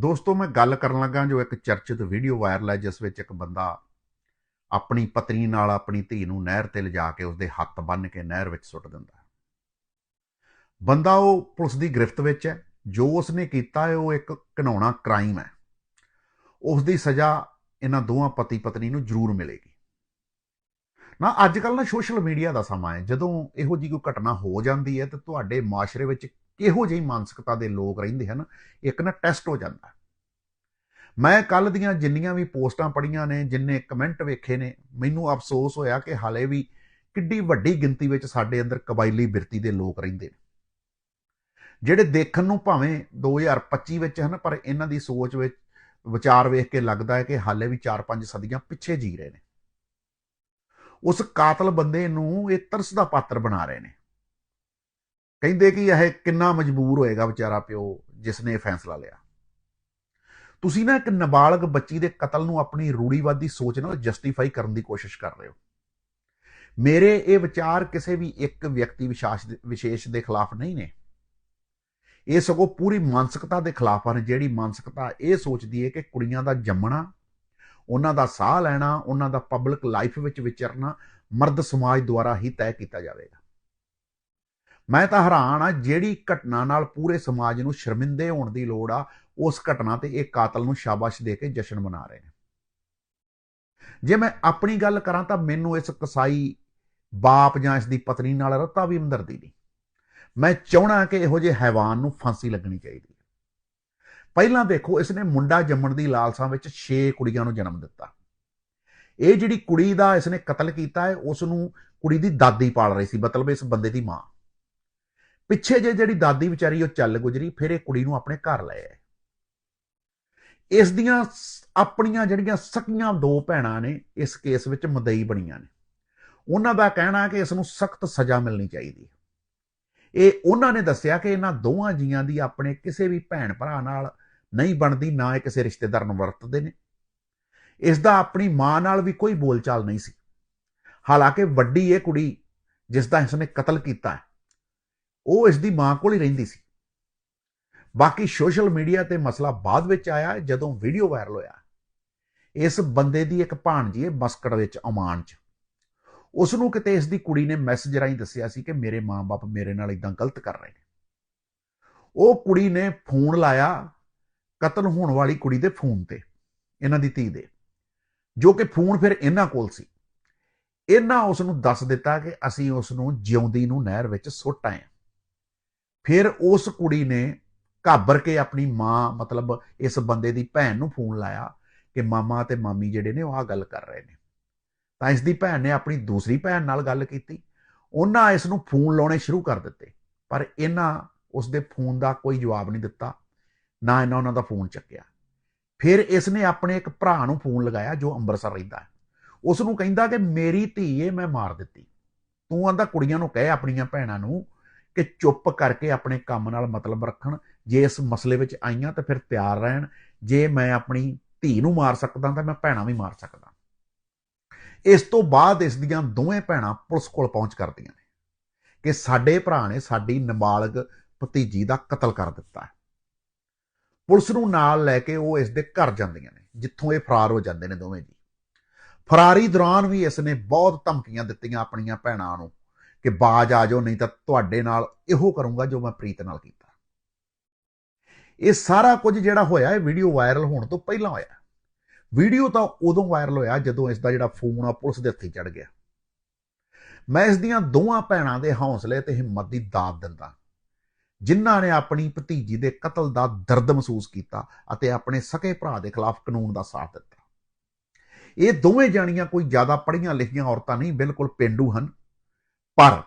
ਦੋਸਤੋ, ਮੈਂ ਗੱਲ ਕਰਨ ਲੱਗਾ ਜੋ ਇੱਕ ਚਰਚਿਤ ਵੀਡੀਓ ਵਾਇਰਲ ਹੈ, ਜਿਸ ਵਿੱਚ ਇੱਕ ਬੰਦਾ ਆਪਣੀ ਪਤਨੀ ਨਾਲ ਆਪਣੀ ਧੀ ਨੂੰ ਨਹਿਰ ਤੇ ਲਿਜਾ ਕੇ ਉਸਦੇ ਹੱਥ ਬੰਨ੍ਹ ਕੇ ਨਹਿਰ ਵਿੱਚ ਸੁੱਟ ਦਿੰਦਾ ਹੈ। ਬੰਦਾ ਉਹ ਪੁਲਿਸ ਦੀ ਗ੍ਰਿਫਤ ਵਿੱਚ ਹੈ। ਜੋ ਉਸਨੇ ਕੀਤਾ ਹੈ, ਉਹ ਇੱਕ ਘਿਨਾਉਣਾ ਕ੍ਰਾਈਮ ਹੈ। ਉਸ ਦੀ ਸਜ਼ਾ ਇਹਨਾਂ ਦੋਹਾਂ ਪਤੀ ਪਤਨੀ ਨੂੰ ਜ਼ਰੂਰ ਮਿਲੇਗੀ। ਨਾ ਅੱਜ ਕੱਲ ਨਾ ਸੋਸ਼ਲ ਮੀਡੀਆ ਦਾ ਸਮਾਂ ਹੈ। ਜਦੋਂ ਇਹੋ ਜੀ ਕੋਈ ਘਟਨਾ ਹੋ ਜਾਂਦੀ ਹੈ, ਤੇ ਤੁਹਾਡੇ ਮਾਸ਼ਰੇ ਵਿੱਚ ਕਿਹੋ ਜਿਹੀ ਮਾਨਸਿਕਤਾ ਦੇ ਲੋਕ ਰਹਿੰਦੇ ਹਨ, ਇੱਕ ਨਾ ਟੈਸਟ ਹੋ ਜਾਂਦਾ। ਮੈਂ ਕੱਲ ਦੀਆਂ ਜਿੰਨੀਆਂ ਵੀ ਪੋਸਟਾਂ ਪੜੀਆਂ ਨੇ, ਜਿੰਨੇ ਕਮੈਂਟ ਵੇਖੇ ਨੇ, ਮੈਨੂੰ ਅਫਸੋਸ ਹੋਇਆ ਕਿ ਹਾਲੇ ਵੀ ਕਿੱਡੀ ਵੱਡੀ ਗਿਣਤੀ ਵਿੱਚ ਸਾਡੇ ਅੰਦਰ ਕਬਾਇਲੀ ਬਿਰਤੀ ਦੇ ਲੋਕ ਰਹਿੰਦੇ ਨੇ। ਜਿਹੜੇ ਦੇਖਣ ਨੂੰ ਭਾਵੇਂ 2025 ਵਿੱਚ ਹਨ, ਪਰ ਇਹਨਾਂ ਦੀ ਸੋਚ ਵਿੱਚ, ਵਿਚਾਰ ਵੇਖ ਕੇ ਲੱਗਦਾ ਹੈ ਕਿ ਹਾਲੇ ਵੀ 4-5 ਸਦੀਆਂ ਪਿੱਛੇ ਜੀ ਰਹੇ ਨੇ। ਉਸ ਕਾਤਲ ਬੰਦੇ ਨੂੰ ਇਹ ਤਰਸ ਦਾ ਪਾਤਰ ਬਣਾ ਰਹੇ ਨੇ। ਕਹਿੰਦੇ ਕਿ ਇਹ ਕਿੰਨਾ ਮਜਬੂਰ ਹੋਏਗਾ ਵਿਚਾਰਾ ਪਿਓ ਜਿਸ ਨੇ ਇਹ ਫੈਸਲਾ ਲਿਆ। ਤੁਸੀਂ ਨਾ ਇੱਕ ਨਾਬਾਲਗ ਬੱਚੀ ਦੇ ਕਤਲ ਨੂੰ ਆਪਣੀ ਰੂੜੀਵਾਦੀ ਸੋਚ ਨਾਲ ਜਸਟੀਫਾਈ ਕਰਨ ਦੀ ਕੋਸ਼ਿਸ਼ ਕਰ ਰਹੇ ਹੋ। ਮੇਰੇ ਇਹ ਵਿਚਾਰ ਕਿਸੇ ਵੀ ਇੱਕ ਵਿਅਕਤੀ ਵਿਸ਼ੇਸ਼ ਦੇ ਖਿਲਾਫ ਨਹੀਂ ਨੇ। ਇਹ ਸਗੋਂ ਪੂਰੀ ਮਾਨਸਿਕਤਾ ਦੇ ਖਿਲਾਫ ਹਨ, ਜਿਹੜੀ ਮਾਨਸਿਕਤਾ ਇਹ ਸੋਚਦੀ ਹੈ ਕਿ ਕੁੜੀਆਂ ਦਾ ਜੰਮਣਾ, ਉਹਨਾਂ ਦਾ ਸਾਹ ਲੈਣਾ, ਉਹਨਾਂ ਦਾ ਪਬਲਿਕ ਲਾਈਫ ਵਿੱਚ ਵਿਚਰਨਾ ਮਰਦ ਸਮਾਜ ਦੁਆਰਾ ਹੀ ਤੈਅ ਕੀਤਾ ਜਾਵੇਗਾ। ਮੈਂ ਤਾਂ ਹੈਰਾਨ ਆ, ਜਿਹੜੀ ਘਟਨਾ ਨਾਲ ਪੂਰੇ ਸਮਾਜ ਨੂੰ ਸ਼ਰਮਿੰਦੇ ਹੋਣ ਦੀ ਲੋੜ ਆ, ਉਸ ਘਟਨਾ ਤੇ ਇਹ ਕਾਤਲ ਨੂੰ ਸ਼ਾਬਾਸ਼ ਦੇ ਕੇ ਜਸ਼ਨ ਮਨਾ ਰਹੇ ਨੇ ਜੇ ਮੈਂ ਆਪਣੀ ਗੱਲ ਕਰਾਂ ਤਾਂ ਮੈਨੂੰ ਇਸ ਕਸਾਈ ਬਾਪ ਜਾਂ ਇਸ ਦੀ ਪਤਨੀ ਨਾਲ ਰਤਾ ਵੀ ਹਮਦਰਦੀ ਨਹੀਂ। ਮੈਂ ਚਾਹਣਾ ਕਿ ਇਹੋ ਜਿਹੇ ਹੈਵਾਨ ਨੂੰ ਫਾਂਸੀ ਲੱਗਣੀ ਚਾਹੀਦੀ ਹੈ। ਪਹਿਲਾਂ ਦੇਖੋ ਇਸ ਨੇ ਮੁੰਡਾ ਜੰਮਣ ਦੀ ਲਾਲਸਾ ਵਿੱਚ 6 ਕੁੜੀਆਂ ਨੂੰ ਜਨਮ ਦਿੱਤਾ। ਇਹ ਜਿਹੜੀ ਕੁੜੀ ਦਾ ਇਸ ਨੇ ਕਤਲ ਕੀਤਾ ਹੈ ਉਸ ਨੂੰ ਕੁੜੀ ਦੀ ਦਾਦੀ ਪਾਲ ਰਹੀ ਸੀ, ਮਤਲਬ ਇਸ ਬੰਦੇ ਦੀ ਮਾਂ। ਪਿੱਛੇ ਜੇ ਜਿਹੜੀ ਦਾਦੀ ਵਿਚਾਰੀ ਉਹ ਚੱਲ ਗੁਜਰੀ, ਫਿਰ ਇਹ ਕੁੜੀ ਨੂੰ ਆਪਣੇ ਘਰ ਲੈ ਆਏ। ਇਸ ਦੀਆਂ ਆਪਣੀਆਂ ਜਿਹੜੀਆਂ ਸਕੀਆਂ ਦੋ ਭੈਣਾਂ ਨੇ, ਇਸ ਕੇਸ ਵਿੱਚ ਮਦਈ ਬਣੀਆਂ ਨੇ। ਉਹਨਾਂ ਦਾ ਕਹਿਣਾ ਕਿ ਇਸ ਨੂੰ ਸਖਤ ਸਜ਼ਾ ਮਿਲਣੀ ਚਾਹੀਦੀ ਹੈ। ਇਹ ਉਹਨਾਂ ਨੇ ਦੱਸਿਆ ਕਿ ਇਹਨਾਂ ਦੋਵਾਂ ਜੀਆਂ ਦੀ ਆਪਣੇ ਕਿਸੇ ਵੀ ਭੈਣ ਭਰਾ ਨਾਲ ਨਹੀਂ ਬਣਦੀ, ਨਾ ਇਹ ਕਿਸੇ ਰਿਸ਼ਤੇਦਾਰ ਨੂੰ ਵਰਤਦੇ ਨੇ। ਇਸ ਦਾ ਆਪਣੀ ਮਾਂ ਨਾਲ ਵੀ ਕੋਈ ਬੋਲਚਾਲ ਨਹੀਂ ਸੀ। ਹਾਲਾਂਕਿ ਵੱਡੀ ਇਹ ਕੁੜੀ, ਜਿਸ ਦਾ ਇਸ ਨੇ ਕਤਲ ਕੀਤਾ ਉਹ ਇਸ ਦੀ ਮਾਂ ਕੋਲ ਹੀ ਰਹਿੰਦੀ ਸੀ। ਬਾਕੀ ਸੋਸ਼ਲ ਮੀਡੀਆ ਤੇ ਮਸਲਾ ਬਾਅਦ ਵਿੱਚ ਆਇਆ, ਜਦੋਂ ਵੀਡੀਓ ਵਾਇਰਲ ਹੋਇਆ। ਇਸ ਬੰਦੇ ਦੀ ਇੱਕ ਭਾਣਜੀ ਹੈ ਮਸਕਟ ਵਿੱਚ ਓਮਾਨ 'ਚ। ਉਸ ਨੂੰ ਕਿਤੇ ਇਸ ਦੀ ਕੁੜੀ ਨੇ ਮੈਸੇਜ ਰਾਹੀਂ ਦੱਸਿਆ ਸੀ ਕਿ ਮੇਰੇ ਮਾਪੇ ਮੇਰੇ ਨਾਲ ਇਦਾਂ ਗਲਤ ਕਰ ਰਹੇ ਨੇ। ਉਹ ਕੁੜੀ ਨੇ ਫੋਨ ਲਾਇਆ ਕਤਲ ਹੋਣ ਵਾਲੀ ਕੁੜੀ ਦੇ ਫੋਨ ਤੇ, ਇਹਨਾਂ ਦੀ ਧੀ ਦੇ। ਜੋ ਕਿ ਫੋਨ ਫਿਰ ਇਹਨਾਂ ਕੋਲ ਸੀ। ਇਹਨਾਂ ਉਸ ਨੂੰ ਦੱਸ ਦਿੱਤਾ ਕਿ ਅਸੀਂ ਉਸ ਨੂੰ ਜਿਉਂਦੀ ਨੂੰ ਨਹਿਰ ਵਿੱਚ ਸੁੱਟ ਆਏ ਫਿਰ ਉਸ ਕੁੜੀ ਨੇ ਘਾਬਰ ਕੇ ਆਪਣੀ ਮਾਂ, ਮਤਲਬ ਇਸ ਬੰਦੇ ਦੀ ਭੈਣ ਨੂੰ ਫੋਨ ਲਾਇਆ ਕਿ ਮਾਮਾ ਤੇ ਮਾਮੀ ਜਿਹੜੇ ਨੇ ਉਹ ਆ ਗੱਲ ਕਰ ਰਹੇ ਨੇ। ਤਾਂ ਇਸ ਦੀ ਭੈਣ ਨੇ ਆਪਣੀ ਦੂਸਰੀ ਭੈਣ ਨਾਲ ਗੱਲ ਕੀਤੀ। ਉਹਨਾਂ ਇਸ ਨੂੰ ਫੋਨ ਲਾਉਣੇ ਸ਼ੁਰੂ ਕਰ ਦਿੱਤੇ, ਪਰ ਇਹਨਾਂ ਉਸ ਦੇ ਫੋਨ ਦਾ ਕੋਈ ਜਵਾਬ ਨਹੀਂ ਦਿੱਤਾ, ਨਾ ਇਹਨਾਂ ਉਹਨਾਂ ਦਾ ਫੋਨ ਚੱਕਿਆ। ਫਿਰ ਇਸ ਨੇ ਆਪਣੇ ਇੱਕ ਭਰਾ ਨੂੰ ਫੋਨ ਲਗਾਇਆ ਜੋ ਅੰਮ੍ਰਿਤਸਰ ਰਹਿੰਦਾ ਹੈ। ਉਸ ਨੂੰ ਕਹਿੰਦਾ ਕਿ ਮੇਰੀ ਧੀ ਇਹ ਮੈਂ ਮਾਰ ਦਿੱਤੀ। ਤੂੰ ਆਂਦਾ ਕੁੜੀਆਂ ਨੂੰ ਕਹਿ ਆਪਣੀਆਂ ਭੈਣਾਂ ਨੂੰ ਕਿ ਚੁੱਪ ਕਰਕੇ ਆਪਣੇ ਕੰਮ ਨਾਲ ਮਤਲਬ ਰੱਖਣ। ਜੇ ਇਸ ਮਸਲੇ ਵਿੱਚ ਆਈਆਂ ਤਾਂ ਫਿਰ ਤਿਆਰ ਰਹਿਣ। ਜੇ ਮੈਂ ਆਪਣੀ ਧੀ ਨੂੰ ਮਾਰ ਸਕਦਾ ਤਾਂ ਮੈਂ ਭੈਣਾਂ ਵੀ ਮਾਰ ਸਕਦਾ। ਇਸ ਤੋਂ ਬਾਅਦ ਇਸ ਦੀਆਂ ਦੋਵੇਂ ਭੈਣਾਂ ਪੁਲਿਸ ਕੋਲ ਪਹੁੰਚ ਕਰਦੀਆਂ ਨੇ ਕਿ ਸਾਡੇ ਭਰਾ ਨੇ ਸਾਡੀ ਨਾਬਾਲਗ ਭਤੀਜੀ ਦਾ ਕਤਲ ਕਰ ਦਿੱਤਾ ਪੁਲਿਸ ਨੂੰ ਨਾਲ ਲੈ ਕੇ ਉਹ ਇਸ ਦੇ ਘਰ ਜਾਂਦੀਆਂ ਨੇ, ਜਿੱਥੋਂ ਇਹ ਫਰਾਰ ਹੋ ਜਾਂਦੇ ਨੇ ਦੋਵੇਂ ਜੀ। ਫਰਾਰੀ ਦੌਰਾਨ ਵੀ ਇਸ ਨੇ ਬਹੁਤ ਧਮਕੀਆਂ ਦਿੱਤੀਆਂ ਆਪਣੀਆਂ ਭੈਣਾਂ ਨੂੰ। ਕਿ ਬਾਜ ਆ ਜਾਓ, ਨਹੀਂ ਤਾਂ ਤੁਹਾਡੇ ਨਾਲ ਇਹੋ ਕਰੂੰਗਾ ਜੋ ਮੈਂ ਪ੍ਰੀਤ ਨਾਲ ਕੀਤਾ। ਇਹ ਸਾਰਾ ਕੁਝ ਜਿਹੜਾ ਹੋਇਆ, ਇਹ ਵੀਡੀਓ ਵਾਇਰਲ ਹੋਣ ਤੋਂ ਪਹਿਲਾਂ ਹੋਇਆ। ਵੀਡੀਓ ਤਾਂ ਉਦੋਂ ਵਾਇਰਲ ਹੋਇਆ ਜਦੋਂ ਇਸ ਦਾ ਜਿਹੜਾ ਫੋਨ ਆ, ਪੁਲਿਸ ਦੇ ਹੱਥੀ ਚੜ ਗਿਆ। ਮੈਂ ਇਸ ਦੀਆਂ ਦੋਵਾਂ ਭੈਣਾਂ ਦੇ ਹੌਸਲੇ ਤੇ ਹਿੰਮਤ ਦੀ ਦਾਤ ਦਿੰਦਾ। ਜਿਨ੍ਹਾਂ ਨੇ ਆਪਣੀ ਭਤੀਜੀ ਦੇ ਕਤਲ ਦਾ ਦਰਦ ਮਹਿਸੂਸ ਕੀਤਾ ਅਤੇ ਆਪਣੇ ਸਕੇ ਭਰਾ ਦੇ ਖਿਲਾਫ ਕਾਨੂੰਨ ਦਾ ਸਾਥ ਦਿੱਤਾ। ਇਹ ਦੋਵੇਂ ਜਾਣੀਆਂ ਕੋਈ ਜ਼ਿਆਦਾ ਪੜ੍ਹੀਆਂ ਲਿਖੀਆਂ ਔਰਤਾਂ ਨਹੀਂ, ਬਿਲਕੁਲ ਪਿੰਡੂ ਹਨ। ਪਰ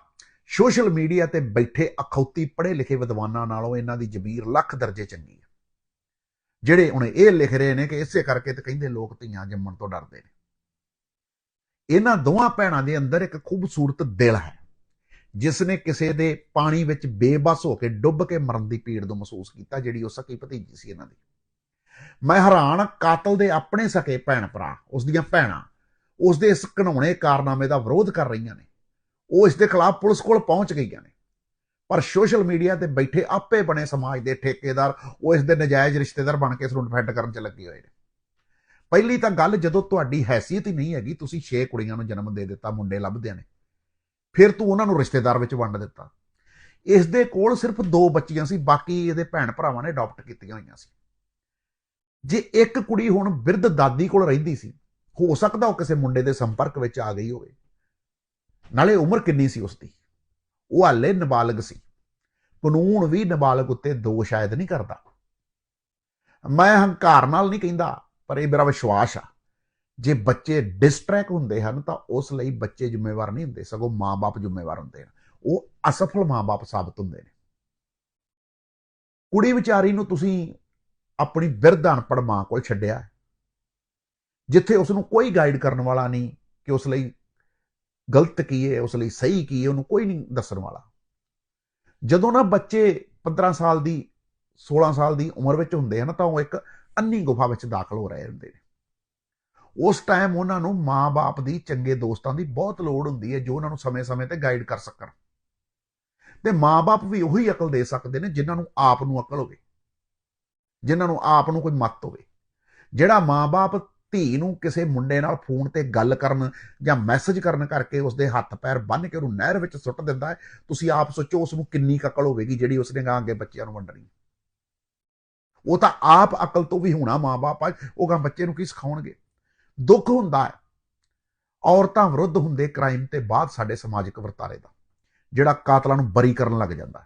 ਸੋਸ਼ਲ ਮੀਡੀਆ ਤੇ ਬੈਠੇ ਅਖੌਤੀ ਪੜ੍ਹੇ ਲਿਖੇ ਵਿਦਵਾਨਾਂ ਨਾਲੋਂ ਇਹਨਾਂ ਦੀ ਜ਼ਮੀਰ ਲੱਖ ਦਰਜੇ ਚੰਗੀ ਹੈ। ਜਿਹੜੇ ਹੁਣ ਇਹ ਲਿਖ ਰਹੇ ਨੇ ਕਿ ਇਸੇ ਕਰਕੇ ਤੇ ਕਹਿੰਦੇ ਲੋਕ ਧੀਆਂ ਜੰਮਣ ਤੋਂ ਡਰਦੇ ਨੇ। ਇਹਨਾਂ ਦੋਵਾਂ ਭੈਣਾਂ ਦੇ ਅੰਦਰ ਇੱਕ ਖੂਬਸੂਰਤ ਦਿਲ ਹੈ, ਜਿਸ ਨੇ ਕਿਸੇ ਦੇ ਪਾਣੀ ਵਿੱਚ ਬੇਬਸ ਹੋ ਕੇ ਡੁੱਬ ਕੇ ਮਰਨ ਦੀ ਪੀੜ ਨੂੰ ਮਹਿਸੂਸ ਕੀਤਾ, ਜਿਹੜੀ ਉਹ ਸਕੀ ਭਤੀਜੀ ਸੀ ਇਹਨਾਂ ਦੀ। ਮੈਂ ਹੈਰਾਨ ਕਾਤਲ ਦੇ ਆਪਣੇ ਸਕੇ ਭੈਣ ਭਰਾ ਉਸ ਦੀਆਂ ਭੈਣਾਂ ਉਸ ਦੇ ਇਸ ਘਣਾਉਣੇ ਕਾਰਨਾਮੇ ਦਾ ਵਿਰੋਧ ਕਰ ਰਹੀਆਂ ਨੇ। ਉਹ ਇਸ ਦੇ ਖਿਲਾਫ ਪੁਲਿਸ ਕੋਲ ਪਹੁੰਚ ਗਈਆਂ ਨੇ। ਪਰ ਸੋਸ਼ਲ ਮੀਡੀਆ ਤੇ ਬੈਠੇ ਆਪੇ ਬਣੇ ਸਮਾਜ ਦੇ ਠੇਕੇਦਾਰ, ਉਹ ਇਸ ਦੇ ਨਜਾਇਜ਼ ਰਿਸ਼ਤੇਦਾਰ ਬਣ ਕੇ ਇਸ ਨੂੰ ਡਿਫੈਂਡ ਕਰਨ 'ਚ ਲੱਗੇ ਹੋਏ ਨੇ। ਪਹਿਲੀ ਤਾਂ ਗੱਲ, ਜਦੋਂ ਤੁਹਾਡੀ ਹੈਸੀਅਤ ਹੀ ਨਹੀਂ ਹੈਗੀ, ਤੁਸੀਂ 6 ਕੁੜੀਆਂ ਨੂੰ ਜਨਮ ਦੇ ਦਿੱਤਾ, ਮੁੰਡੇ ਲੱਭਦਿਆਂ ਨੇ। ਫਿਰ ਤੂੰ ਉਹਨਾਂ ਨੂੰ ਰਿਸ਼ਤੇਦਾਰ ਵਿੱਚ ਵੰਡ ਦਿੱਤਾ। ਇਸ ਦੇ ਕੋਲ ਸਿਰਫ ਦੋ ਬੱਚੀਆਂ ਸੀ, ਬਾਕੀ ਇਹਦੇ ਭੈਣ ਭਰਾਵਾਂ ਨੇ ਅਡਾਪਟ ਕੀਤੀਆਂ ਹੋਈਆਂ ਸੀ। ਜੇ ਇੱਕ ਕੁੜੀ ਹੁਣ ਬਿਰਧ ਦਾਦੀ ਕੋਲ ਰਹਿੰਦੀ ਸੀ, ਹੋ ਸਕਦਾ ਉਹ ਕਿਸੇ ਮੁੰਡੇ ਦੇ ਸੰਪਰਕ ਵਿੱਚ ਆ ਗਈ ਹੋਵੇ। ਨਾਲੇ ਉਮਰ ਕਿੰਨੀ ਸੀ ਉਸ ਦੀ ਉਹ ਹਾਲੇ ਨਾਬਾਲਗ ਸੀ। ਕਾਨੂੰਨ ਵੀ ਨਾਬਾਲਗ ਉੱਤੇ ਦੋਸ਼ ਸ਼ਾਇਦ ਨਹੀਂ ਕਰਦਾ। ਮੈਂ ਹੰਕਾਰ ਨਾਲ ਨਹੀਂ ਕਹਿੰਦਾ, ਪਰ ਇਹ ਮੇਰਾ ਵਿਸ਼ਵਾਸ ਆ। ਜੇ ਬੱਚੇ ਡਿਸਟਰੈਕ ਹੁੰਦੇ ਹਨ, ਤਾਂ ਉਸ ਲਈ ਬੱਚੇ ਜ਼ਿੰਮੇਵਾਰ ਨਹੀਂ ਹੁੰਦੇ, ਸਗੋਂ ਮਾਪੇ ਜ਼ਿੰਮੇਵਾਰ ਹੁੰਦੇ ਹਨ। ਉਹ ਅਸਫਲ ਮਾਪੇ ਸਾਬਤ ਹੁੰਦੇ ਨੇ। ਕੁੜੀ ਵਿਚਾਰੀ ਨੂੰ ਤੁਸੀਂ ਆਪਣੀ ਬਿਰਧ ਅਨਪੜ ਮਾਂ ਕੋਲ ਛੱਡਿਆ। ਜਿੱਥੇ ਉਸ ਨੂੰ ਕੋਈ ਗਾਈਡ ਕਰਨ ਵਾਲਾ ਨਹੀਂ, ਕਿ ਉਸ ਲਈ ਗਲਤ ਕੀ ਹੈ, ਉਸ ਲਈ ਸਹੀ ਕੀ ਹੈ, ਉਹਨੂੰ ਕੋਈ ਨਹੀਂ ਦੱਸਣ ਵਾਲਾ। ਜਦੋਂ ਨਾ ਬੱਚੇ 15 ਸਾਲ ਦੀ 16 ਸਾਲ ਦੀ ਉਮਰ ਵਿੱਚ ਹੁੰਦੇ ਹਨ, ਤਾਂ ਉਹ ਇੱਕ ਅੰਨੀ ਗੁਫਾ ਵਿੱਚ ਦਾਖਲ ਹੋ ਰਹੇ ਹੁੰਦੇ ਨੇ। ਉਸ ਟਾਈਮ ਉਹਨਾਂ ਨੂੰ ਮਾਂ-ਬਾਪ ਦੀ, ਚੰਗੇ ਦੋਸਤਾਂ ਦੀ ਬਹੁਤ ਲੋੜ ਹੁੰਦੀ ਹੈ, ਜੋ ਉਹਨਾਂ ਨੂੰ ਸਮੇਂ-ਸਮੇਂ ਤੇ ਗਾਈਡ ਕਰ ਸਕਣ। ਤੇ ਮਾਂ-ਬਾਪ ਵੀ ਉਹੀ ਅਕਲ ਦੇ ਸਕਦੇ ਨੇ, ਜਿਨ੍ਹਾਂ ਨੂੰ ਆਪ ਨੂੰ ਅਕਲ ਹੋਵੇ। ਜਿਨ੍ਹਾਂ ਨੂੰ ਆਪ ਨੂੰ ਕੋਈ ਮੱਤ ਹੋਵੇ। ਜਿਹੜਾ ਮਾਂ-ਬਾਪ ਧੀ ਨੂੰ ਕਿਸੇ ਮੁੰਡੇ ਨਾਲ ਫੋਨ ਤੇ ਗੱਲ ਕਰਨ ਜਾਂ ਮੈਸੇਜ ਕਰਨ ਕਰਕੇ ਉਸਦੇ ਹੱਥ ਪੈਰ ਬੰਨ ਕੇ ਉਹਨੂੰ ਨਹਿਰ ਵਿੱਚ ਸੁੱਟ ਦਿੰਦਾ ਹੈ, ਤੁਸੀਂ ਆਪ ਸੋਚੋ ਉਸ ਨੂੰ ਕਿੰਨੀ ਅਕਲ ਹੋਵੇਗੀ ਜਿਹੜੀ ਉਸਨੇ ਗਾਂ ਅੱਗੇ ਬੱਚਿਆਂ ਨੂੰ ਵੰਡਣੀ। ਉਹ ਤਾਂ ਆਪ ਅਕਲ ਤੋਂ ਵੀ ਹੋਣਾ ਮਾਂ-ਬਾਪ ਉਹ ਗਾਂ ਬੱਚੇ ਨੂੰ ਕੀ ਸਿਖਾਉਣਗੇ? ਦੁੱਖ ਹੁੰਦਾ ਹੈ। ਔਰਤਾਂ ਵਿਰੁੱਧ ਹੁੰਦੇ ਕ੍ਰਾਈਮ ਤੇ ਬਾਅਦ ਸਾਡੇ ਸਮਾਜਿਕ ਵਰਤਾਰੇ ਦਾ, ਜਿਹੜਾ ਕਾਤਲਾਂ ਨੂੰ ਬਰੀ ਕਰਨ ਲੱਗ ਜਾਂਦਾ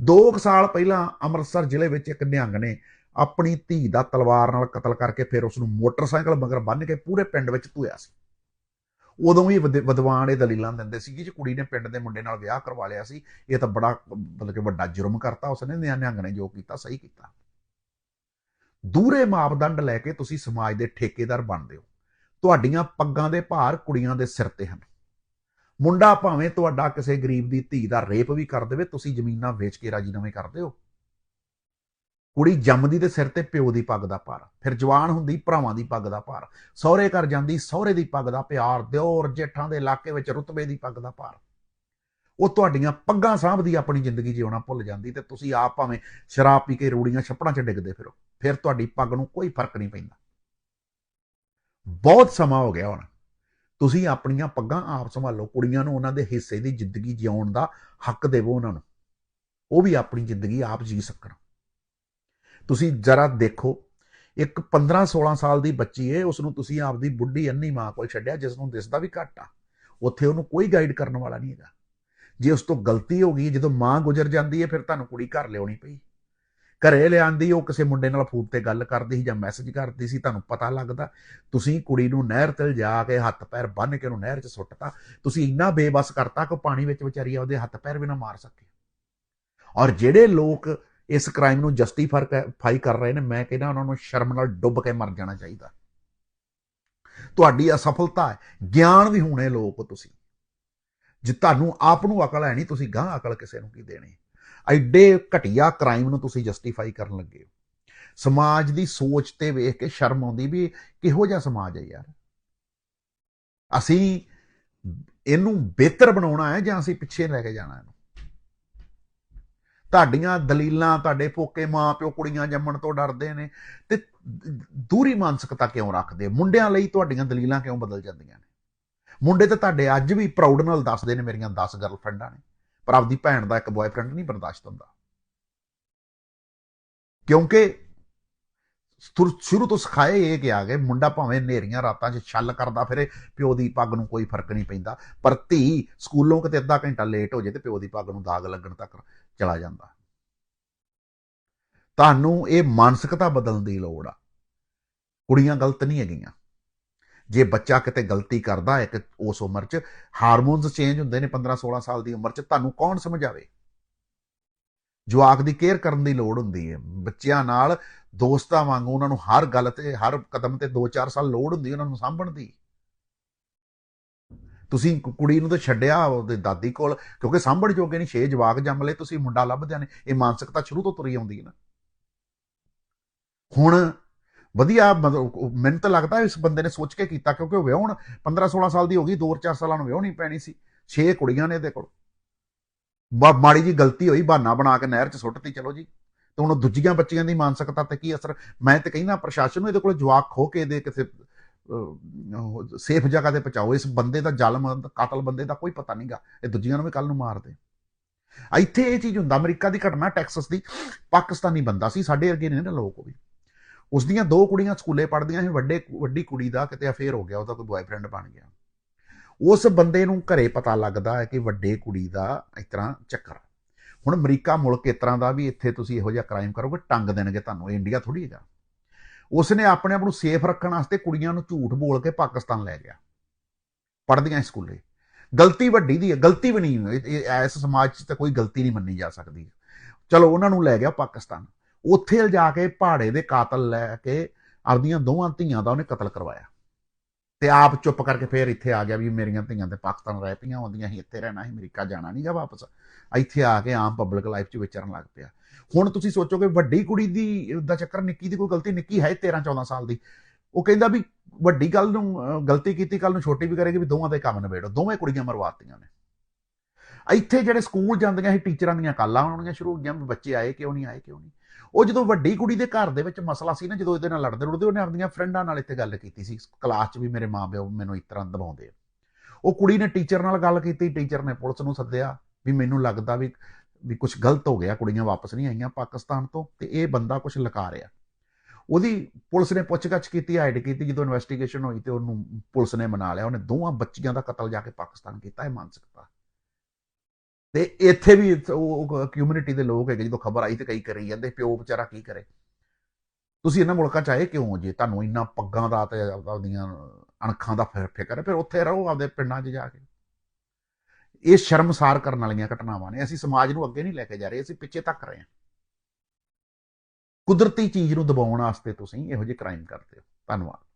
2 ਸਾਲ ਪਹਿਲਾਂ ਅੰਮ੍ਰਿਤਸਰ ਜ਼ਿਲ੍ਹੇ ਵਿੱਚ ਇੱਕ ਨਿਹੰਗ ਨੇ ਆਪਣੀ ਧੀ ਦਾ ਤਲਵਾਰ ਨਾਲ ਕਤਲ ਕਰਕੇ ਫਿਰ ਉਸ ਨੂੰ ਮੋਟਰਸਾਈਕਲ ਮਗਰ ਬੰਨ੍ਹ ਕੇ ਪੂਰੇ ਪਿੰਡ ਵਿੱਚ ਧੂਇਆ ਸੀ। ਉਦੋਂ ਵੀ ਵਿਦਵਾਨ ਇਹ ਦਲੀਲਾਂ ਦਿੰਦੇ ਸੀ ਕਿ ਜੇ ਕੁੜੀ ਨੇ ਪਿੰਡ ਦੇ ਮੁੰਡੇ ਨਾਲ ਵਿਆਹ ਕਰਵਾ ਲਿਆ ਸੀ। ਇਹ ਤਾਂ ਬੜਾ ਮਤਲਬ ਕਿ ਵੱਡਾ ਜੁਰਮ ਕਰਤਾ ਉਸਨੇ ਨਿਹੰਗ ਨੇ ਜੋ ਕੀਤਾ, ਸਹੀ ਕੀਤਾ। ਦੂਰੇ ਮਾਪਦੰਡ ਲੈ ਕੇ ਤੁਸੀਂ ਸਮਾਜ ਦੇ ਠੇਕੇਦਾਰ ਬਣਦੇ ਹੋ। ਤੁਹਾਡੀਆਂ ਪੱਗਾਂ ਦੇ ਭਾਰ ਕੁੜੀਆਂ ਦੇ ਸਿਰ ਤੇ ਹਨ। ਮੁੰਡਾ ਭਾਵੇਂ ਤੁਹਾਡਾ ਕਿਸੇ ਗਰੀਬ ਦੀ ਧੀ ਦਾ ਰੇਪ ਵੀ ਕਰ ਦੇਵੇ, ਤੁਸੀਂ ਜ਼ਮੀਨਾਂ ਵੇਚ ਕੇ ਰਾਜੀਨਾਮੇ ਕਰਦੇ ਹੋ। ਕੁੜੀ ਜੰਮਦੀ ਤੇ ਸਿਰ ਤੇ ਪਿਓ ਦੀ ਪੱਗ ਦਾ ਭਾਰ, ਫਿਰ ਜਵਾਨ ਹੁੰਦੀ ਭਰਾਵਾਂ ਦੀ ਪੱਗ ਦਾ ਭਾਰ, ਸਹੁਰੇ ਘਰ ਜਾਂਦੀ ਸਹੁਰੇ ਦੀ ਪੱਗ ਦਾ ਪਿਆਰ, ਦਿਓਰ ਜੇਠਾਂ ਦੇ ਇਲਾਕੇ ਵਿੱਚ ਰੁਤਬੇ ਦੀ ਪੱਗ ਦਾ ਭਾਰ। ਉਹ ਤੁਹਾਡੀਆਂ ਪੱਗਾਂ ਸਾਂਭਦੀ ਆਪਣੀ ਜ਼ਿੰਦਗੀ ਜਿਉਣਾ ਭੁੱਲ ਜਾਂਦੀ ਤੇ ਤੁਸੀਂ ਆਪ ਭਾਵੇਂ ਸ਼ਰਾਬ ਪੀ ਕੇ ਰੂੜੀਆਂ ਛੱਪੜਾਂ 'ਚ ਡਿੱਗਦੇ ਫਿਰੋ, ਫਿਰ ਤੁਹਾਡੀ ਪੱਗ ਨੂੰ ਕੋਈ ਫ਼ਰਕ ਨਹੀਂ ਪੈਂਦਾ। ਬਹੁਤ ਸਮਾਂ ਹੋ ਗਿਆ ਹੁਣ। ਤੁਸੀਂ ਆਪਣੀਆਂ ਪੱਗਾਂ ਆਪ ਸੰਭਾਲੋ, ਕੁੜੀਆਂ ਨੂੰ ਉਹਨਾਂ ਦੇ ਹਿੱਸੇ ਦੀ ਜ਼ਿੰਦਗੀ ਜਿਉਣ ਦਾ ਹੱਕ ਦੇਵੋ ਉਹਨਾਂ ਨੂੰ। ਉਹ ਵੀ ਆਪਣੀ ਜ਼ਿੰਦਗੀ ਆਪ ਜੀ ਸਕਣ। ਤੁਸੀਂ ਜਰਾ ਦੇਖੋ, ਇੱਕ 15 16 ਸਾਲ ਦੀ ਬੱਚੀ ਏ ਉਸ ਨੂੰ ਤੁਸੀਂ ਆਪਦੀ ਬੁੱਢੀ ਅੰਨੀ ਮਾਂ ਕੋਲ ਛੱਡਿਆ ਜਿਸ ਨੂੰ ਦਿਸਦਾ ਵੀ ਘੱਟ ਆ। ਉੱਥੇ ਉਹਨੂੰ ਕੋਈ ਗਾਈਡ ਕਰਨ ਵਾਲਾ ਨਹੀਂ ਹੈਗਾ। ਜੇ ਉਸ ਤੋਂ ਗਲਤੀ ਹੋ ਗਈ, ਜਦੋਂ ਮਾਂ ਗੁਜ਼ਰ ਜਾਂਦੀ ਹੈ ਫਿਰ ਤੁਹਾਨੂੰ ਕੁੜੀ ਘਰ ਲਿਆਉਣੀ ਪਈ। ਘਰੇ ਲਿਆਂਦੀ, ਉਹ ਕਿਸੇ ਮੁੰਡੇ ਨਾਲ ਫੋਨ ਤੇ ਗੱਲ ਕਰਦੀ ਸੀ ਜਾਂ ਮੈਸੇਜ ਕਰਦੀ ਸੀ, ਤੁਹਾਨੂੰ ਪਤਾ ਲੱਗਦਾ। ਤੁਸੀਂ ਕੁੜੀ ਨੂੰ ਨਹਿਰ ਤੇ ਜਾ ਕੇ ਹੱਥ ਪੈਰ ਬੰਨ ਕੇ ਉਹਨੂੰ ਨਹਿਰ 'ਚ ਸੁੱਟਤਾ। ਤੁਸੀਂ ਇੰਨਾ ਬੇਬਸ ਕਰਤਾ ਕਿ ਪਾਣੀ ਵਿੱਚ ਵਿਚਾਰੀ ਉਹਦੇ ਹੱਥ ਪੈਰ ਵੀ ਨਾ ਮਾਰ ਸਕੇ। ਔਰ ਜਿਹੜੇ ਲੋਕ ਇਸ ਕ੍ਰਾਈਮ ਨੂੰ ਜਸਟੀਫਾਈ ਕਰ ਰਹੇ ਨੇ, ਮੈਂ ਕਹਿੰਦਾ ਉਹਨਾਂ ਨੂੰ ਸ਼ਰਮ ਨਾਲ ਡੁੱਬ ਕੇ ਮਰ ਜਾਣਾ ਚਾਹੀਦਾ। ਤੁਹਾਡੀ ਅਸਫਲਤਾ ਹੈ, ਗਿਆਨ ਵੀ ਹੋਣੇ ਲੋਕ ਤੁਸੀਂ। ਜੇ ਤੁਹਾਨੂੰ ਆਪ ਨੂੰ ਅਕਲ ਹੈ ਨਹੀਂ, ਤੁਸੀਂ ਗਾਂ ਅਕਲ ਕਿਸੇ ਨੂੰ ਕੀ ਦੇਣੀ? ਐਡੇ ਘਟੀਆ ਕ੍ਰਾਈਮ ਨੂੰ ਤੁਸੀਂ ਜਸਟੀਫਾਈ ਕਰਨ ਲੱਗੇ ਹੋ। ਸਮਾਜ ਦੀ ਸੋਚ ਤੇ ਵੇਖ ਕੇ ਸ਼ਰਮ ਆਉਂਦੀ ਵੀ ਕਿਹੋ ਜਿਹਾ ਸਮਾਜ ਹੈ ਯਾਰ। ਅਸੀਂ ਇਹਨੂੰ ਬਿਹਤਰ ਬਣਾਉਣਾ ਹੈ ਜਾਂ ਅਸੀਂ ਪਿੱਛੇ ਲੈ ਕੇ ਜਾਣਾ ਇਹਨੂੰ? ਤੁਹਾਡੀਆਂ ਦਲੀਲਾਂ, ਤੁਹਾਡੇ ਪੋਕੇ ਮਾਂ ਪਿਓ ਕੁੜੀਆਂ ਜੰਮਣ ਤੋਂ ਡਰਦੇ ਨੇ ਤੇ ਦੂਰੀ ਮਾਨਸਿਕਤਾ ਕਿਉਂ ਰੱਖਦੇ ਮੁੰਡਿਆਂ ਲਈ ਤੁਹਾਡੀਆਂ ਦਲੀਲਾਂ ਕਿਉਂ ਬਦਲ ਜਾਂਦੀਆਂ ਨੇ? ਮੁੰਡੇ ਤਾਂ ਤੁਹਾਡੇ ਅੱਜ ਵੀ ਪ੍ਰਾਊਡ ਨਾਲ ਦੱਸਦੇ ਨੇ ਮੇਰੀਆਂ 10 ਗਰਲਫ੍ਰੈਂਡਾਂ ਨੇ, ਪਰ ਆਪਦੀ ਭੈਣ ਦਾ ਇੱਕ ਬॉयਫ੍ਰੈਂਡ ਨਹੀਂ ਬਰਦਾਸ਼ਤ ਹੁੰਦਾ। ਕਿਉਂਕਿ ਸ਼ੁਰੂ ਤੋਂ ਸਿਖਾਏ ਇਹ ਕਿ ਆ ਗਏ, ਮੁੰਡਾ ਭਾਵੇਂ ਨੇਰੀਆਂ ਰਾਤਾਂ 'ਚ ਛੱਲ ਕਰਦਾ ਫਿਰੇ, ਪਿਓ ਦੀ ਪੱਗ ਨੂੰ ਕੋਈ ਫ਼ਰਕ ਨਹੀਂ ਪੈਂਦਾ, ਪਰ ਧੀ ਸਕੂਲੋਂ ਕਿਤੇ ਅੱਧਾ ਘੰਟਾ ਲੇਟ ਹੋ ਜੇ ਤੇ ਪਿਓ ਦੀ ਪੱਗ ਨੂੰ ਦਾਗ ਲੱਗਣ ਤੱਕ ਚਲਾ ਜਾਂਦਾ। ਤੁਹਾਨੂੰ ਇਹ ਮਾਨਸਿਕਤਾ ਬਦਲਣ ਦੀ ਲੋੜ ਆ। ਕੁੜੀਆਂ ਗਲਤ ਨਹੀਂ ਹੈਗੀਆਂ। ਜੇ ਬੱਚਾ ਕਿਤੇ ਗਲਤੀ ਕਰਦਾ ਹੈ ਕਿ ਉਸ ਉਮਰ 'ਚ ਹਾਰਮੋਨਸ ਚੇਂਜ ਹੁੰਦੇ ਨੇ 15 16 ਸਾਲ ਦੀ ਉਮਰ 'ਚ, ਤੁਹਾਨੂੰ ਕੌਣ ਸਮਝਾਵੇ? ਜਵਾਕ ਦੀ ਕੇਅਰ ਕਰਨ ਦੀ ਲੋੜ ਹੁੰਦੀ ਹੈ। ਬੱਚਿਆਂ ਨਾਲ ਦੋਸਤਾਂ ਵਾਂਗੂ ਉਹਨਾਂ ਨੂੰ ਹਰ ਗੱਲ ਤੇ, ਹਰ ਕਦਮ ਤੇ 2-4 ਸਾਲ ਲੋੜ ਹੁੰਦੀ ਉਹਨਾਂ ਨੂੰ ਸਾਂਭਣ ਦੀ। ਤੁਸੀਂ ਕੁੜੀ ਨੂੰ ਤਾਂ ਛੱਡਿਆ ਉਹਦੇ ਦਾਦੀ ਕੋਲ, ਕਿਉਂਕਿ ਸਾਂਭਣ ਜੋਗੇ ਨਹੀਂ, ਛੇ ਜਵਾਕ ਜੰਮ ਲਏ, ਤੁਸੀਂ ਮੁੰਡਾ ਲੱਭਦੇ ਨੇ, ਇਹ ਮਾਨਸਿਕਤਾ ਸ਼ੁਰੂ ਤੋਂ ਤੁਰੀ ਆਉਂਦੀ ਹੈ ਨਾ। ਹੁਣ ਵਧੀਆ ਮੈਨੂੰ ਤਾਂ ਲੱਗਦਾ ਇਸ ਬੰਦੇ ਨੇ ਸੋਚ ਕੇ ਕੀਤਾ, ਕਿਉਂਕਿ ਉਹ ਵਿਆਹਣ 15 16 ਸਾਲ ਦੀ ਹੋ ਗਈ 2-4 ਸਾਲਾਂ ਨੂੰ ਵਿਆਹਣੀ ਪੈਣੀ ਸੀ, ਛੇ ਕੁੜੀਆਂ ਨੇ ਇਹਦੇ ਕੋਲ। ਬ- ਮਾੜੀ ਜੀ ਗਲਤੀ ਹੋਈ, ਬਹਾਨਾ ਬਣਾ ਕੇ ਨਹਿਰ 'ਚ ਸੁੱਟਤੀ, ਚਲੋ ਜੀ। ਤੇ ਹੁਣ ਦੂਜੀਆਂ ਬੱਚੀਆਂ ਦੀ ਮਾਨਸਿਕਤਾ ਤੇ ਕੀ ਅਸਰ? ਮੈਂ ਤੇ ਕਹਿੰਦਾ, ਪ੍ਰਸ਼ਾਸਨ ਨੂੰ ਇਹਦੇ ਕੋਲ ਜਵਾਕ ਖੋ ਕੇ ਦੇ ਕਿਸੇ ਸੇਫ ਜਗ੍ਹਾ ਤੇ ਪਹੁੰਚਾਓ। ਇਸ ਬੰਦੇ ਦਾ ਜ਼ਾਲਮ, ਕਾਤਲ ਬੰਦੇ ਦਾ ਕੋਈ ਪਤਾ ਨਹੀਂਗਾ। ਇਹ ਦੂਜਿਆਂ ਨੂੰ ਵੀ ਕੱਲ ਨੂੰ ਮਾਰਦੇ ਇੱਥੇ ਇਹ ਚੀਜ਼ ਹੁੰਦਾ, ਅਮਰੀਕਾ ਦੀ ਘਟਨਾ, ਟੈਕਸਸ ਦੀ। ਪਾਕਿਸਤਾਨੀ ਬੰਦਾ ਸੀ, ਸਾਡੇ ਵਰਗੇ ਨੇ ਨਾ ਲੋਕ ਉਹ ਵੀ। ਉਸ ਦੀਆਂ ਦੋ ਕੁੜੀਆਂ ਸਕੂਲੇ ਪੜ੍ਹਦੀਆਂ ਸੀ, ਵੱਡੇ, ਵੱਡੀ ਕੁੜੀ ਦਾ ਕਿਤੇ ਅਫੇਅਰ ਹੋ ਗਿਆ, ਉਹਦਾ ਕੋਈ ਬॉयਫ੍ਰੈਂਡ ਬਣ ਗਿਆ। ਉਸ ਬੰਦੇ ਨੂੰ ਘਰੇ ਪਤਾ ਲੱਗਦਾ ਹੈ ਕਿ ਵੱਡੇ ਕੁੜੀ ਦਾ ਇਸ ਤਰ੍ਹਾਂ ਚੱਕਰ ਹੁਣ ਅਮਰੀਕਾ ਮੁਲਕ ਇਸ ਤਰ੍ਹਾਂ ਦਾ ਵੀ ਇੱਥੇ ਤੁਸੀਂ ਇਹੋ ਜਿਹਾ ਕ੍ਰਾਈਮ ਕਰੋਗੇ, ਟੰਗ ਦੇਣਗੇ ਤੁਹਾਨੂੰ। ਇਹ ਇੰਡੀਆ ਥੋੜੀ ਹੈਗਾ। ਉਸਨੇ ਆਪਣੇ ਆਪ ਨੂੰ ਸੇਫ ਰੱਖਣ ਵਾਸਤੇ ਕੁੜੀਆਂ ਨੂੰ ਝੂਠ ਬੋਲ ਕੇ ਪਾਕਿਸਤਾਨ ਲੈ ਗਿਆ। ਪੜ੍ਹਦੀਆਂ ਸਕੂਲੇ। ਗਲਤੀ ਵੱਡੀ ਦੀ ਹੈ, ਗਲਤੀ ਵੀ ਨਹੀਂ ਇਸ ਸਮਾਜ 'ਚ ਤਾਂ ਕੋਈ ਗਲਤੀ ਨਹੀਂ ਮੰਨੀ ਜਾ ਸਕਦੀ। ਚਲੋ, ਉਹਨਾਂ ਨੂੰ ਲੈ ਗਿਆ ਪਾਕਿਸਤਾਨ। ਉੱਥੇ ਜਾ ਕੇ ਪਹਾੜੇ ਦੇ ਕਾਤਲ ਲੈ ਕੇ ਆਪਦੀਆਂ ਦੋਵਾਂ ਧੀਆਂ ਦਾ ਉਹਨੇ ਕਤਲ ਕਰਵਾਇਆ। ਤੇ ਆਪ ਚੁੱਪ ਕਰਕੇ ਫੇਰ ਇੱਥੇ ਆ ਗਿਆ ਵੀ ਮੇਰੀਆਂ ਧੀਆਂ ਤੇ ਪਾਕਿਸਤਾਨ ਰਹਿ ਪਈਆਂ ਹੁੰਦੀਆਂ ਸੀ ਇੱਥੇ ਰਹਿਣਾ ਸੀ, ਅਮਰੀਕਾ ਜਾਣਾ ਨਹੀਂਗਾ ਵਾਪਸ। ਇੱਥੇ ਆ ਕੇ ਆਮ ਪਬਲਿਕ ਲਾਈਫ 'ਚ ਵਿਚਰਨ ਲੱਗ ਪਿਆ। ਹੁਣ ਤੁਸੀਂ ਸੋਚੋਗੇ ਵੱਡੀ ਕੁੜੀ ਦੀ, ਦਾ ਚੱਕਰ ਨਿੱਕੀ ਦੀ ਕੋਈ ਗਲਤੀ, ਨਿੱਕੀ ਹੈ 13 14 ਸਾਲ ਦੀ। ਉਹ ਕਹਿੰਦਾ ਵੀ ਵੱਡੀ ਗੱਲ ਨੂੰ ਗਲਤੀ ਕੀਤੀ ਕੱਲ ਨੂੰ ਛੋਟੀ ਵੀ ਕਰੇਗੀ, ਵੀ ਦੋਵਾਂ ਦੇ ਕੰਮ ਨਿਬੇੜੋ। ਦੋਵੇਂ ਕੁੜੀਆਂ ਮਰਵਾਤੀਆਂ ਨੇ। ਇੱਥੇ ਜਿਹੜੇ ਸਕੂਲ ਜਾਂਦੀਆਂ ਸੀ, ਟੀਚਰਾਂ ਦੀਆਂ ਕਾਲਾਂ ਆਉਣੀਆਂ ਸ਼ੁਰੂ ਹੋ ਗਈਆਂ ਵੀ ਬੱਚੇ ਆਏ ਕਿਉਂ ਨਹੀਂ, ਆਏ ਕਿਉਂ ਨਹੀਂ। ਉਹ ਜਦੋਂ ਵੱਡੀ ਕੁੜੀ ਦੇ ਘਰ ਦੇ ਵਿੱਚ ਮਸਲਾ ਸੀ ਨਾ, ਜਦੋਂ ਇਹਦੇ ਨਾਲ ਲੜਦੇ ਲੜਦੇ ਉਹਨੇ ਆਪਣੀਆਂ ਫਰੈਂਡਾਂ ਨਾਲ ਇੱਥੇ ਗੱਲ ਕੀਤੀ ਸੀ, ਕਲਾਸ 'ਚ ਵੀ ਮੇਰੇ ਮਾਪਿਓ ਮੈਨੂੰ ਇਸ ਤਰ੍ਹਾਂ ਦਬਾਉਂਦੇ ਆ। ਉਹ ਕੁੜੀ ਨੇ ਟੀਚਰ ਨਾਲ ਗੱਲ ਕੀਤੀ, ਟੀਚਰ ਨੇ ਪੁਲਿਸ ਨੂੰ ਸੱਦਿਆ, ਵੀ ਮੈਨੂੰ ਲੱਗਦਾ ਵੀ ਵੀ ਕੁਝ ਗਲਤ ਹੋ ਗਿਆ, ਕੁੜੀਆਂ ਵਾਪਸ ਨਹੀਂ ਆਈਆਂ ਪਾਕਿਸਤਾਨ ਤੋਂ, ਤੇ ਇਹ ਬੰਦਾ ਕੁਝ ਲਕਾ ਰਿਹਾ। ਉਹਦੀ ਪੁਲਿਸ ਨੇ ਪੁੱਛਗਛ ਕੀਤੀ, ਹਾਈਡ ਕੀਤੀ, ਜਦੋਂ ਇਨਵੈਸਟੀਗੇਸ਼ਨ ਹੋਈ ਤੇ ਉਹਨੂੰ ਪੁਲਿਸ ਨੇ ਮਨਾ ਲਿਆ। ਉਹਨੇ ਦੋਵਾਂ ਬੱਚੀਆਂ ਦਾ ਕਤਲ ਜਾ ਕੇ ਪਾਕਿਸਤਾਨ ਕੀਤਾ, ਇਹ ਮਾਨਸਿਕਤਾ ਤੇ। ਇੱਥੇ ਵੀ ਉਹ ਕਮਿਊਨਿਟੀ ਦੇ ਲੋਕ ਹੈਗੇ, ਜਦੋਂ ਖਬਰ ਆਈ ਤੇ ਕਈ ਕਰੀ ਜਾਂਦੇ, ਪਿਓ ਵਿਚਾਰਾ ਕੀ ਕਰੇ? ਤੁਸੀਂ ਇਹਨਾਂ ਮੁਲਕਾਂ ਚ ਆਏ ਕਿਉਂ ਜੇ? ਤੁਹਾਨੂੰ ਇੰਨਾ ਪੱਗਾਂ ਦਾ ਤੇ ਆਪਦੀਆਂ ਅਣਖਾਂ ਦਾ ਫਿ- ਫਿਕਰ ਹੈ, ਫਿਰ ਉੱਥੇ ਰਹੋ ਆਪਦੇ ਪਿੰਡਾਂ 'ਚ ਜਾ ਕੇ। ਇਹ ਸ਼ਰਮਸਾਰ ਕਰਨ ਵਾਲੀਆਂ ਘਟਨਾਵਾਂ ਨੇ। ਅਸੀਂ ਸਮਾਜ ਨੂੰ ਅੱਗੇ ਨਹੀਂ ਲੈ ਕੇ ਜਾ ਰਹੇ, ਅਸੀਂ ਪਿੱਛੇ ਤੱਕ ਰਹੇ ਹਾਂ। ਕੁਦਰਤੀ ਚੀਜ਼ ਨੂੰ ਦਬਾਉਣ ਵਾਸਤੇ ਤੁਸੀਂ ਇਹੋ ਜਿਹੇ ਕ੍ਰਾਈਮ ਕਰਦੇ ਹੋ। ਧੰਨਵਾਦ।